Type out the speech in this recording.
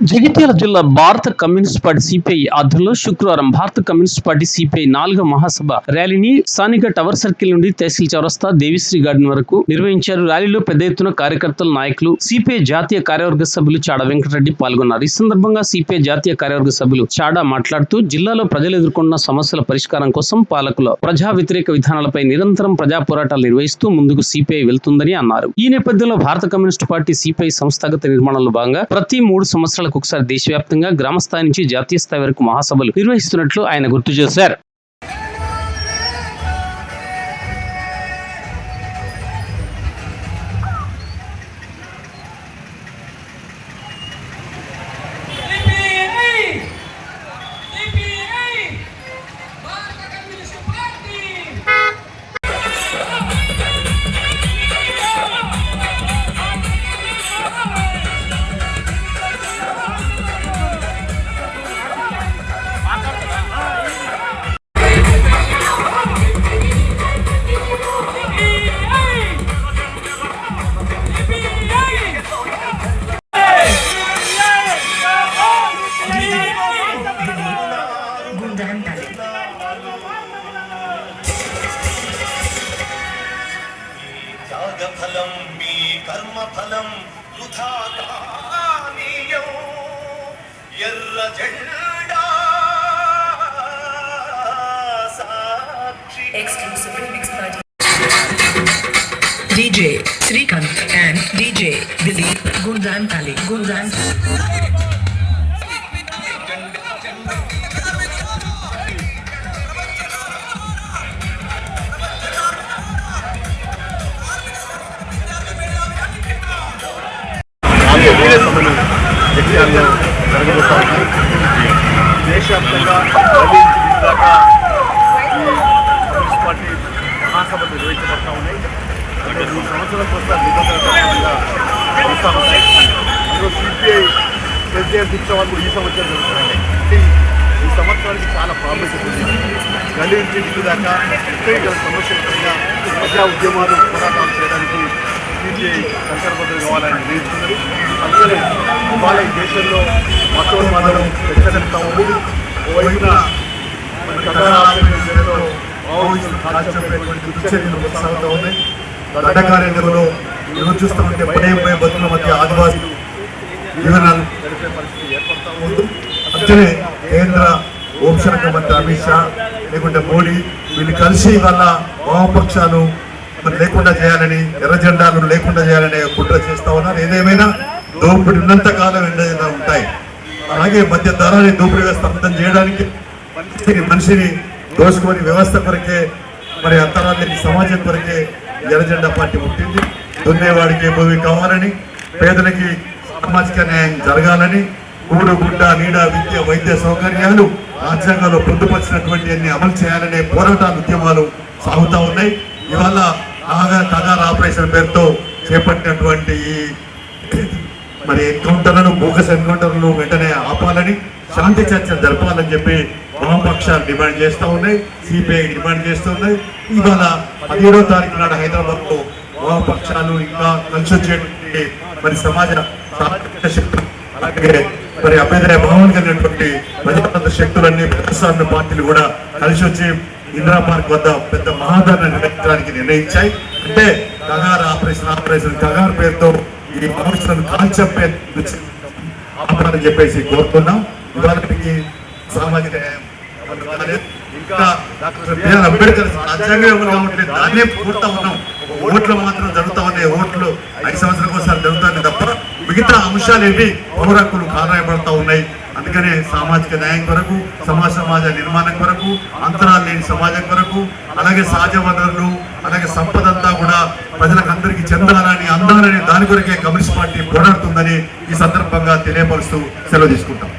జగిత్యాల జిల్లా భారత communist party CPI ఆధ్వర్యంలో శుక్రవారం భారత కమ్యూనిస్ట్ పార్టీ సిపిఐ నాలుగో మహాసభ ర్యాలీని స్థానిక టవర్ సర్కిల్ నుండి తహసీల్ చౌరస్తా దేవిశ్రీ గార్డెన్ వరకు నిర్వహించారు. ర్యాలీలో పెద్ద ఎత్తున కార్యకర్తలు నాయకులు సిపిఐ జాతీయ కార్యవర్గ సభ్యులు చాడ వెంకటరెడ్డి పాల్గొన్నారు. ఈ సందర్భంగా సిపిఐ జాతీయ కార్యవర్గ సభ్యులు చాడా మాట్లాడుతూ జిల్లాలో ప్రజలు ఎదుర్కొన్న సమస్యల పరిష్కారం కోసం పాలకుల ప్రజా వ్యతిరేక విధానాలపై నిరంతరం ప్రజా పోరాటాలు నిర్వహిస్తూ ముందుకు సిపిఐ వెళ్తుందని అన్నారు. ఈ నేపథ్యంలో భారత కమ్యూనిస్ట్ పార్టీ సిపిఐ సంస్థాగత నిర్మాణంలో భాగంగా ప్రతి మూడు సంవత్సరాలకు ఒకసారి దేశవ్యాప్తంగా గ్రామస్థాయి నుంచి జాతీయ స్థాయి వరకు మహాసభలు నిర్వహిస్తున్నట్లు ఆయన గుర్తు చేశారు. త్యాగఫలం మీ కర్మఫలం వృథా కానీయం ఎర్ర జెండా సాక్షి exclusively mixed by DJ Srikanth and DJ Billy Gundan Pali. Gundan Andhra Pradesh సభలు జగిత్యాలలో దేశవ్యాప్తంగా దాకా కమ్యూనిస్ట్ పార్టీ మహాసభలు నిర్వహించబడతా ఉన్నాయి. అంటే మూడు సంవత్సరాల కోసం నిబంధనగా వస్తూ ఉన్నాయి. అందులో సిపిఐ ప్రెసిడెంట్ ఉత్సవాలు ఈ సంవత్సరం జరుగుతున్నాయి ఈ సంవత్సరానికి చాలా ప్రాముఖ్యత ఉంది గల్లీ నుంచి ఢిల్లీ దాకా సమస్యల ప్రజా ఉద్యమాలు పోరాటాలు చేయడానికి సిబిఐ సిపిఐ సంకల్పబద్ధం కావాలని నిర్ణయించుకున్నది అందుకనే ఇవాళ ఈ దేశంలో మతోన్మాదం పెంచగలుగుతా ఉంది. ఓవైపున మరి కథనాత్మక మావోయిస్టులు కాల్చబడేటువంటి దుశ్చర్యలు కొనసాగుతూ ఉన్నాయి. దండకారణ్యంలో ఈరోజు చూస్తామంటే భయం భయ బతుల మధ్య ఆదివాసీలు జీవనాలు గడిపే పరిస్థితి ఏర్పడతా ఉంది. అందుకనే కేంద్ర హోంశాఖ మంత్రి అమిత్ షా లేకుంటే మోడీ వీళ్ళు కలిసి వాళ్ళ వామపక్షాలు మరి లేకుండా చేయాలని ఎర్ర జెండాలు లేకుండా చేయాలని కుట్ర చేస్తా ఉన్నారు. ఏదేమైనా దోపిడి ఉన్నంత కాలం ఎండ ఉంటాయి. అలాగే మధ్య ధరని దోపిడిగా వ్యవస్థ చేయడానికి మనిషిని మనిషిని దోసుకొని వ్యవస్థ కొరకే మరి అంతరాన్ని సమాజం కొరకే ఎర్ర జెండా పార్టీ పుట్టింది. దున్నేవాడికి భూమి కావాలని పేదలకి సామాజిక న్యాయం జరగాలని కూడు గుడ్డ నీడ విద్య వైద్య సౌకర్యాలు రాజ్యాంగంలో పొందుపరిచినటువంటి అన్ని అమలు చేయాలనే పోరాటాలు ఉద్యమాలు సాగుతా ఉన్నాయి. ఇవాళ నాగా కగార్ ఆపరేషన్ పేరుతో చేపట్టినటువంటి ఈ మరి ఎన్కౌంటర్లను బోగస్ ఎన్కౌంటర్లను వెంటనే ఆపాలని శాంతి చర్చలు జరపాలని చెప్పి వామపక్షాలు డిమాండ్ చేస్తూ ఉన్నాయి సిపిఐ డిమాండ్ చేస్తూ ఉన్నాయి. ఇవాళ పదిహేడో తారీఖు నాడు హైదరాబాద్లో వామపక్షాలు ఇంకా కలిసి వచ్చేటువంటి మరి సమాజ శక్తులు అలాగే మరి అభ్యర్థి భావన కలిగినటువంటి ప్రజాతంత్ర శక్తులన్నీ ప్రజాస్వామ్య పార్టీలు కూడా కలిసి వచ్చి ఇందిరా పార్క్ వద్ద పెద్ద మహాధరణ నిర్వహించడానికి నిర్ణయించాయి. అంటే కగార్ ఆపరేషన్ ఆపరేషన్ కగార్ పేరుతో ఈ మావోయిస్టులను కాల్చంపే ఆపాలని చెప్పేసి కోరుతున్నాం. ఇవాళకి సామాజిక ఇంకా డాక్టర్ బిఆర్ అంబేద్కర్ రాజ్యాంగం అమలు దాన్నే పూర్తా ఉన్నాం. ఓట్లు మాత్రం జరుగుతా ఉన్నాయి. ఓట్లు ఐదు సంవత్సరాల ఒకసారి జరుగుతాయి తప్ప మిగతా అంశాలు ఏవి పౌర హక్కులు కారాయబడతా ఉన్నాయి. అందుకనే సామాజిక న్యాయం కొరకు సమాజ సమాజ నిర్మాణం కొరకు అంతరాలు లేని సమాజం కొరకు అలాగే సహజ వనరులు అలాగే సంపద అంతా కూడా ప్రజలకు అందరికీ చెందాలని అందాలని దాని కొరకే కమ్యూనిస్ట్ పార్టీ పోరాడుతుందని ఈ సందర్భంగా తెలియపరుస్తూ సెలవు తీసుకుంటాం.